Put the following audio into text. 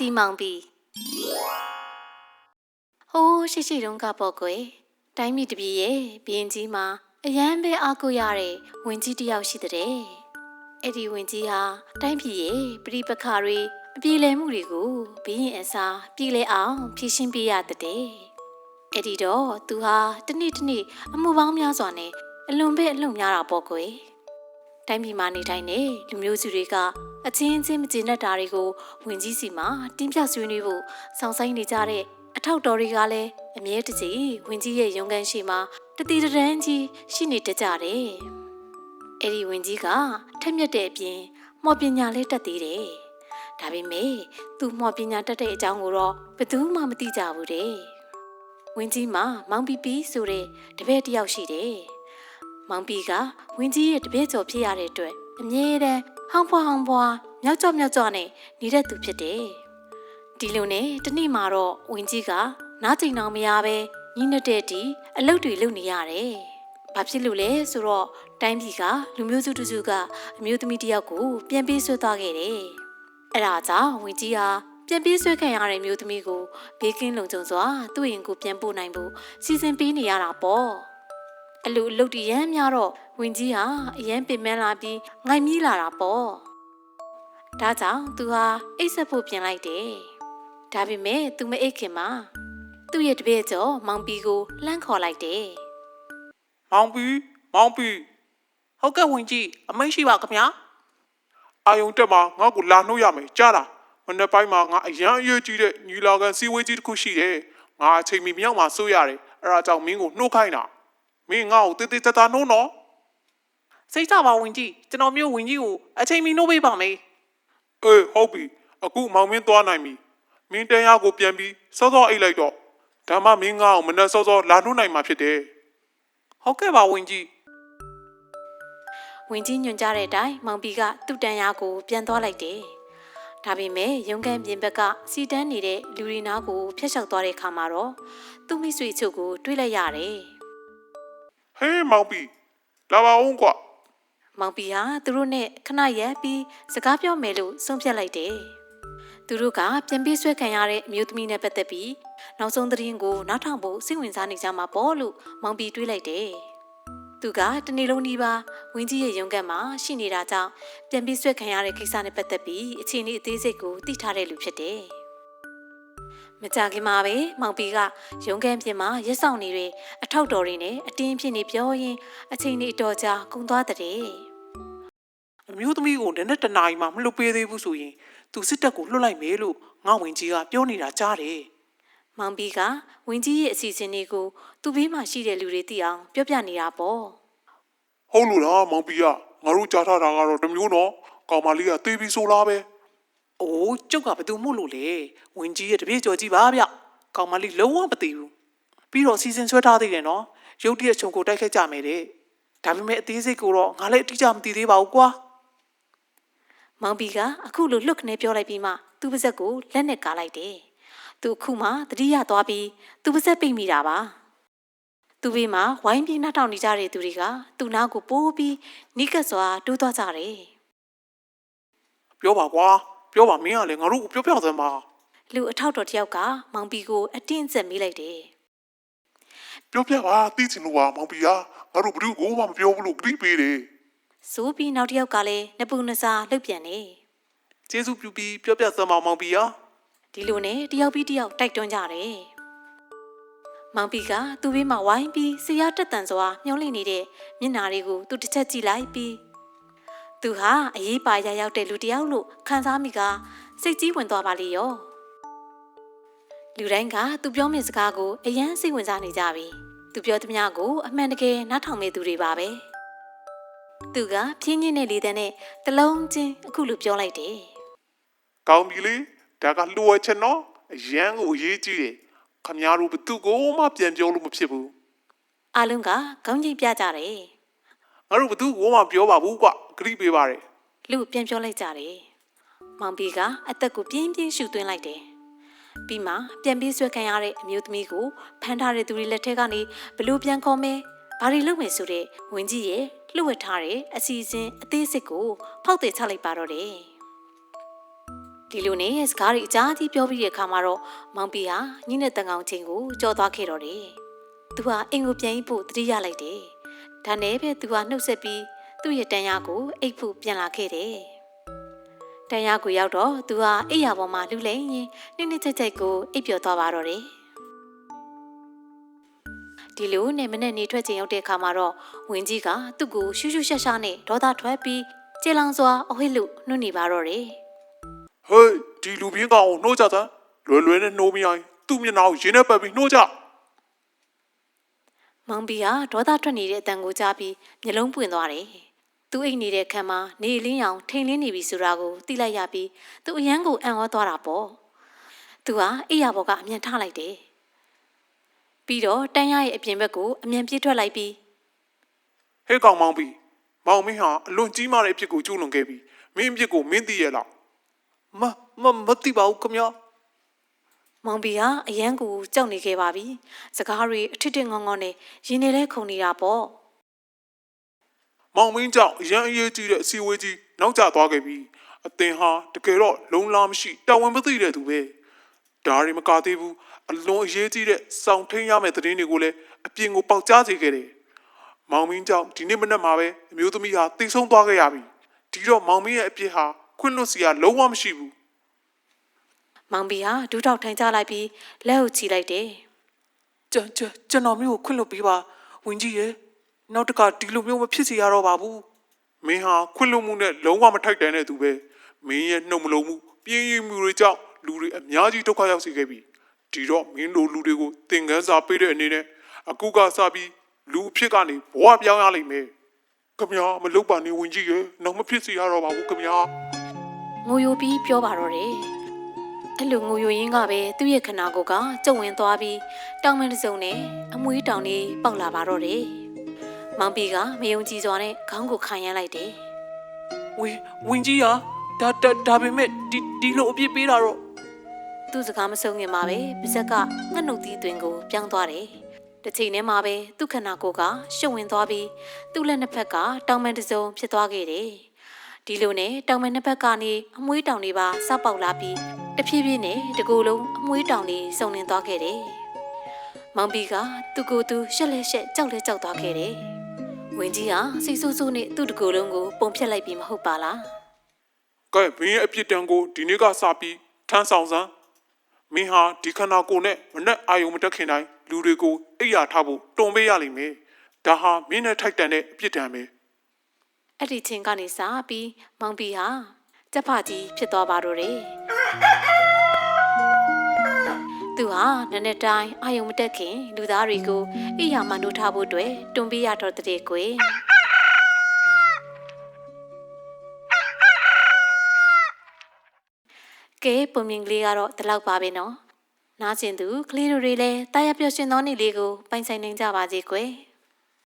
ကြီးမောင်ပြီးဟိုးရှိရှိတုန်းကပေါ့ကွယ်တိုင်းပြည်တစ်ပြည်ရဲ့ဘီရင်ကြီးမှာအရန်ပဲအားကိုရတဲ့ဝင်ကြီးတစ်ယောက်ရှိတဲ့အဲ့ဒီဝင်ကြီးဟာတိုင်းပြည်ရဲ့ပြိပခါတွေအပြေလည်မှုတွေကိုဘီရင်အစားပြည်လဲအောင်ဖြည့်ရှင်းပေးရတဲ့အဲ့ဒီတော့သူဟာတစ်နေ့တစ်နေ့အမှုပေါင်းများစွာနဲ့အလွန်ပဲအလုံများတာပေါ့ကွယ် တိုင်းပြည်မှာနေထိုင်တဲ့လူမျိုးစုတွေကအချင်းချင်းမကျေနပ်တာတွေကိုဝင်ကြီးစီမှာတင်းပြဆွေးနွေးဖို့စောင့်ဆိုင်နေကြတဲ့အထောက်တော်တွေကလည်းအမြဲတစေဝင်ကြီးရဲ့ရုံးခန်းရှိမှာတတိတရန်ကြီးရှိနေတတ်ကြတယ်။အဲ့ဒီဝင်ကြီးကထက်မြက်တဲ့အပြင်မော်ပညာလေးတက်သေးတယ်။ဒါပေမဲ့သူမော်ပညာတက်တဲ့အကြောင်းကိုတော့ဘယ်သူမှမသိကြဘူးတဲ့။ဝင်ကြီးမှာမောင်ပီပီဆိုတဲ့တပည့်တစ်ယောက်ရှိတယ်။ မောင်ပီကဝင်ကြီးရဲ့တပည့်ကျော်ဖြစ်ရတဲ့အတွက်အမြဲတမ်းဟောင်းဖွားဟောင်းဖွားမြောက်ကြော့မြောက်ကြော့နဲ့နေတဲ့သူဖြစ်တယ်။ဒီလိုနဲ့တနေ့မှာတော့ဝင်းကြီးကနားကျင်အောင်မရပဲညီးနေတဲ့တီအလုပ်တွေလုပ်နေရတယ်။ဘာဖြစ်လို့လဲဆိုတော့တိုင်းပြည်ကလူမျိုးစုတစုကအမျိုးသမီးတစ်ယောက်ကိုပြန်ပေးဆွဲသွားခဲ့တယ်။အဲ့ဒါကြောင့်ဝင်းကြီးဟာပြန်ပေးဆွဲခံရတဲ့မျိုးသမီးကိုဘေးကင်းလုံခြုံစွာသူ့ရင်ကိုပြန်ပို့နိုင်ဖို့စီစဉ်ပေးနေရတာပေါ့။ အလူအလုတ်တရမ်းများတော့ဝင်းကြီးဟာအရန်ပင်ပန်းလာပြီးငိုင်မြီးလာတာပေါ့။ဒါကြောင့်သူဟာအိတ်ဆက်ဖို့ပြင်လိုက်တယ်။ဒါပေမဲ့သူမအိတ်ခင်မှာသူ့ရဲ့တပည့်ကျော်မောင်ပီကိုလှမ်းခေါ်လိုက်တယ်မောင်ပီမောင်ပီဟုတ်ကဲ့ဝင်ကြီးအမိန့်ရှိပါခင်ဗျာအာယုံတက်မှာငါ့ကိုလာနှုတ်ရမယ်ကြားလားမနေ့ပိုင်းမှာငါအရန်အရေးကြီးတဲ့ညီလာခံစည်းဝေးကြီးတစ်ခုရှိတယ်ငါအချိန်မီမြောက်မှာစိုးရတယ်အဲ့ဒါကြောင့်မင်းကိုနှုတ်ခိုင်းတာ မင်းငါ့ကိုတေးသေးတသားနှုတ်နော်စိတ်ချပါဝင်ကြီးကျွန်တော်မျိုးဝင်ကြီးကိုအချိန်မီနှုတ်ပေးပါမယ်အေးဟုတ်ပြီအခုမောင်မင်းသွားနိုင်ပြီမင်းတန်ရကိုပြန်ပြီးစောစောအိတ်လိုက်တော့ဒါမှမင်းငါ့ကိုမနေ့စောစောလာနှုတ်နိုင်မှာဖြစ်တယ်ဟုတ်ကဲ့ပါဝင်ကြီး။ဝင်ကြီးညွှန်ကြားတဲ့အတိုင်းမောင်ပီကသူ့တန်ရာကိုပြန်သွားလိုက်တယ်။ဒါပေမဲ့ရုံးခန်းပြင်ဘက်ကစီတန်းနေတဲ့လူရီနာကိုဖျက်လျှောက်သွားတဲ့အခါမှာတော့သူ့မိတ်ဆွေချုပ်ကိုတွေးလိုက်ရတယ် ဟေးမောင်ပီလာပါဦးကွာ။မောင်ပီဟာသူတို့နဲ့ခဏရက်ပြီးစကားပြောမယ်လို့ဆုံးဖြတ်လိုက်တယ်။သူတို့ကပြန်ပြေးဆွဲခံရတဲ့အမျိုးသမီးနဲ့ပတ်သက်ပြီးနောက်ဆုံးသတင်းကိုနားထောင်ဖို့စိတ်ဝင်စားနေကြမှာပေါ့လို့မောင်ပီတွေးလိုက်တယ်။သူကတနေ့လုံးဒီပါဝင်းကြီးရဲ့ရုံးကတ်မှာရှိနေတာကြောင့်ပြန်ပြီးဆွဲခံရတဲ့ကိစ္စနဲ့ပတ်သက်ပြီးအခြေအနေအသေးစိတ်ကိုသိထားတဲ့လူဖြစ်တယ်။ မကြခင်မှာပဲမောင်ပီကရုံးခန်းပြင်မှာရက်ဆောင်နေတဲ့အထောက်တော်တွေနဲ့အတင်းဖြစ်နေပြောရင်းအချိန်လေးအတော်ကြာကုန်သွားတဲ့အမျိုးသမီးကိုနည်းနည်းတနာရီမှမလွတ်ပေးသေးဘူးဆိုရင်သူစစ်တပ်ကိုလွတ်လိုက်မယ်လို့ငါဝင်ကြီးကပြောနေတာကြားတယ်မောင်ပီကဝင်းကြီးရဲ့အစီအစဉ်လေးကိုသူ့ဘေးမှာရှိတဲ့လူတွေသိအောင်ပြောပြနေတာပေါ့ဟုတ်လို့လားမောင်ပီကငါတို့ကြားထားတာကတော့တစ်မျိုးနော်ကောင်မလေးကတေးပြီးဆိုလားပဲ။ အိုးကျုပ်ကဘယ်သူမို့လို့လဲဝင်ကြီးရဲ့တပည့်ကျော်ကြီးပါဗျ။ကောင်မလေးလုံးဝမသိဘူး။ပြီးတော့စီစဉ်ဆွဲထားသေးတယ်နော်။ရုတ်တရက်ချုံကိုတိုက်ခိုက်ကြမယ်တဲ့။ဒါပေမဲ့အသေးစိတ်ကိုတော့ငါလည်းအတိအကျမသိသေးပါဘူးကွာ။မောင်ပီကအခုလိုလွတ်ခနဲပြောလိုက်ပြီးမှသူ့ပါဇက်ကိုလက်နဲ့ကားလိုက်တယ်သူအခုမှတတိယသွားပြီးသူ့ပါဇက်ပိတ်မိတာပါသူ့ဘေးမှာဝိုင်းပြီးနှောက်ထောင်နေကြတဲ့သူတွေကသူ့နားကိုပိုးပြီးနိကတ်စွာတိုးသွားကြတယ်ပြောပါကွာ ပြောပါမင်းကလည်းငါတို့ကိုပြောပြစမ်းပါလူအထောက်တော်တစ်ယောက်ကမောင်ပီကိုအတင်းအကျပ်မေးလိုက်တယ်ပြောပြပါသိချင်လို့ပါမောင်ပီကငါတို့ဘယ်သူကိုမှမပြောဘူးလို့ဂရိပေးတယ်ဆိုပြီးနောက်တစ်ယောက်ကလည်းနပူနစာလှုပ်ပြန်တယ်ကျေးဇူးပြုပြီးပြောပြစမ်းပါမောင်ပီယာဒီလိုနဲ့တယောက်ပြီးတယောက်တိုက်တွန်းကြတယ်။မောင်ပီကသူ့ဘေးမှာဝိုင်းပြီးဆရာတက်တန်စွာမျောလိမ့်နေတဲ့မျက်နာတွေကိုသူတစ်ချက်ကြည့်လိုက်ပြီး သူဟာအရေးပါရရောက်တဲ့လူတစ်ယောက်လို့ခံစားမိကစိတ်ကြီးဝင်သွားပါလေရော။လူတိုင်းကသူပြောမယ့်စကားကိုအယမ်းစိတ်ဝင်စားနေကြပြီ။သူပြောသမျှကိုအမှန်တကယ်နားထောင်မဲ့သူတွေပါပဲ။သူကပြင်းပြင်းနဲ့လေးတဲ့နဲ့တလုံးချင်းအခုလိုပြောလိုက်တယ်။ကောင်းပြီလေဒါကလှူဝဲချက်နော်အရန်ကိုအရေးကြီးတယ်ခမများတို့ဘယ်သူကိုမှပြန်ပြောလို့မဖြစ်ဘူးအားလုံးကခေါင်းကြီးပြကြတယ်ငါတို့ဘယ်သူကိုမှပြောပါဘူးကွ ဂရိပေးပါတယ်လူပြန်ပြောလိုက်ကြတယ်မောင်ပီကအသက်ကိုပြင်းပြင်းရှူသွင်းလိုက်တယ်ပြီးမှပြန်ပြီးဆွဲခံရတဲ့အမျိုးသမီးကိုဖမ်းထားတဲ့သူတွေလက်ထက်ကနေဘလို့ပြန်ခေါ်မဲဘာတွေလုပ်မယ်ဆိုတဲ့ဝင်းကြီးရဲ့လှုပ်ဝက်ထားတဲ့အစီအစဉ်အသေးစိတ်ကိုဖောက်တယ်ချလိုက်ပါတော့တယ်ဒီလိုနဲ့စကားတွေအကြားကြီးပြောပြီးတဲ့အခါမှာတော့မောင်ပီဟာညနေတန်ကောင်ချင်းကိုကြော်သွားခဲ့တော့တယ်။သူဟာအင်ကိုပြန်ပြီးဖို့တတိရလိုက်တယ်။ဒါနဲ့ပဲသူဟာနှုတ်ဆက်ပြီး သူ့ရဲ့တန်ရာကိုအိတ်ဖို့ပြန်လာခဲ့တယ်။တန်ရာကိုရောက်တော့သူဟာအိတ်ရပေါ်မှာလူလိမ့်ရင်နှိမ့်နှိမ့်ချိုက်ချိုက်ကိုအိပ်ပျော်သွားပါတော့တယ်။ဒီလိုနဲ့မနဲ့နေထွက်ချိန်ရောက်တဲ့အခါမှာတော့ဝင်းကြီးကသူ့ကိုရှူးရှူးရှာရှာနဲ့ဒေါသထွက်ပြီးကျေလောင်စွာအဝိလူနှုတ်နေပါတော့တယ်။ဟေးဒီလူပြင်းကောင်ကိုနှိုးကြသားလွယ်လွယ်နဲ့နှိုးမရရင်သူ့မျက်နှာကိုရင်းနဲ့ပတ်ပြီးနှိုးကြမောင်ဘီဟာဒေါသထွက်နေတဲ့အတန်ကိုကြားပြီးမျက်လုံးပွင့်သွားတယ်။ သူအိတ်နေတဲ့ခန်းမှာနေလင်းအောင်ထိန်လင်းနေပြီဆိုတာကိုသိလိုက်ရပြီးသူအရန်ကိုအံ့ဩသွားတာပေါ့။သူဟာအိယာဘော်ကအမြန်ထလိုက်တယ်။ပြီးတော့တန်းရရဲ့အပြင်ဘက်ကိုအမြန်ပြေးထွက်လိုက်ပြီးဟေးကောင်မောင်ပြီးမောင်မင်းဟာအလွန်ကြီးမားတဲ့အဖြစ်ကိုကျူးလွန်ခဲ့ပြီးမင်းအဖြစ်ကိုမင်းသိရဲ့လားမမမသိပါဘူးခင်ဗျာမောင်ဘီဟာအရန်ကိုကြောက်နေခဲ့ပါပြီ။စကားတွေအထစ်ထစ်ငေါငေါနဲ့ရင်နေလဲခုန်နေတာပေါ့။ မောင်မင်းကြောင့်အရန်အရေးကြီးတဲ့အစည်းအဝေးကြီးနောက်ကျသွားခဲ့ပြီးအသင်ဟာတကယ်တော့လုံလာမရှိတာဝန်မသိတဲ့သူပဲဒါရီမကသေးဘူးအလွန်အရေးကြီးတဲ့စောင့်ထိန်ရမယ့်သတင်းတွေကိုလည်းအပြင်ကိုပေါက်ကြားစေခဲ့တယ်မောင်မင်းကြောင့်ဒီနေ့မနက်မှာပဲအမျိုးသမီးဟာတိတ်ဆုံးသွားခဲ့ရပြီဒီတော့မောင်မင်းရဲ့အပြစ်ဟာခွင့်လွတ်စရာလုံးဝမရှိဘူးမောင်ဘီဟာဒူးထောက်ထိုင်ချလိုက်ပြီးလက်ကိုချီလိုက်တယ်ကျွန်ကျွန်ကျွန်တော်မျိုးကိုခွင့်လွှတ်ပေးပါဝင်ကြီးရဲ့ နောက်တစ်ခါဒီလိုမျိုးမဖြစ်စေရတော့ပါဘူးမင်းဟာခွင့်လွတ်မှုနဲ့လုံးဝမထိုက်တန်တဲ့သူပဲမင်းရဲ့နှုတ်မလုံးမှုပြင်းရည်မှုတွေကြောင့်လူတွေအများကြီးဒုက္ခရောက်စေခဲ့ပြီဒီတော့မင်းတို့လူတွေကိုသင်ခန်းစာပေးတဲ့အနေနဲ့အခုကစပြီးလူအဖြစ်ကနေဘဝပြောင်းရလိမ့်မယ်ခမညာမလုပ်ပါနဲ့ဝင်ကြီးရဲ့နောက်မဖြစ်စေရတော့ပါဘူးခမညာငိုယိုပြီးပြောပါတော့တယ်အဲ့လိုငိုယိုရင်းကပဲသူ့ရဲ့ခနာကိုကကြုံဝင်သွားပြီးတောင်မန်းတစ်စုံနဲ့အမွှေးတောင်လေးပေါက်လာပါတော့တယ် မောင်ပီကမယုံကြည်စွာနဲ့ခေါင်းကိုခံရမ်းလိုက်တယ်ဝင်ဝင်ကြီးဟာဒါဒါဒါပေမဲ့ဒီဒီလိုအပြစ်ပေးတာတော့သူ့စကားမဆုံးခင်မှာပဲပါဇက်ကငှက်နှုတ်သီးသွင်းကိုပြောင်းသွားတယ်တစ်ချိန်တည်းမှာပဲသူ့ခနာကိုကရှုပ်ဝင်သွားပြီးသူ့လက်နှစ်ဖက်ကတောင်မန်းတစ်စုံဖြစ်သွားခဲ့တယ်ဒီလိုနဲ့တောင်မန်းနှစ်ဖက်ကနေအမွှေးတောင်တွေပါစောက်ပေါက်လာပြီးတဖြည်းဖြည်းနဲ့တကူလုံးအမွှေးတောင်တွေစုံလင်သွားခဲ့တယ်မောင်ပီကသူ့ကိုယ်သူရှက်လက်ရှက်ကြောက်လက်ကြောက်သွားခဲ့တယ် ဝင်းကြီးဟာစိတ်ဆိုးဆိုးနဲ့သူ့တကူလုံးကိုပုံဖြတ်လိုက်ပြီးမဟုတ်ပါလားကဲမင်းရဲ့အပြစ်တန်ကိုဒီနေ့ကစပြီးထမ်းဆောင်စမ်းမင်းဟာဒီခန္ဓာကိုယ်နဲ့မနဲ့အာယုံမတက်ခင်တိုင်းလူတွေကိုအိပ်ယာထားဖို့တွန်ပေးရလိမ့်မယ်ဒါဟာမင်းနဲ့ထိုက်တန်တဲ့အပြစ်ဒဏ်ပဲအဲ့ဒီချင်းကနေစပြီးမောင်ပီဟာကြက်ဖကြီးဖြစ်သွားပါတော့တယ် သူဟာနက်နက်တိုင်းအာယုံမတက်ခင်လူသားတွေကိုအိယာမနှုတ်ထားဖို့အတွက်တွန်းပေးရတော့တဲ့ကွယ်ကဲပုံမြင်ကလေးကတော့ဒီလောက်ပါပဲနော်နားကျင်သူကလေးတို့တွေလည်းတာယာပျော်ရွှင်သောနေ့လေးကိုပိုင်ဆိုင်နိုင်ကြပါစေကွယ်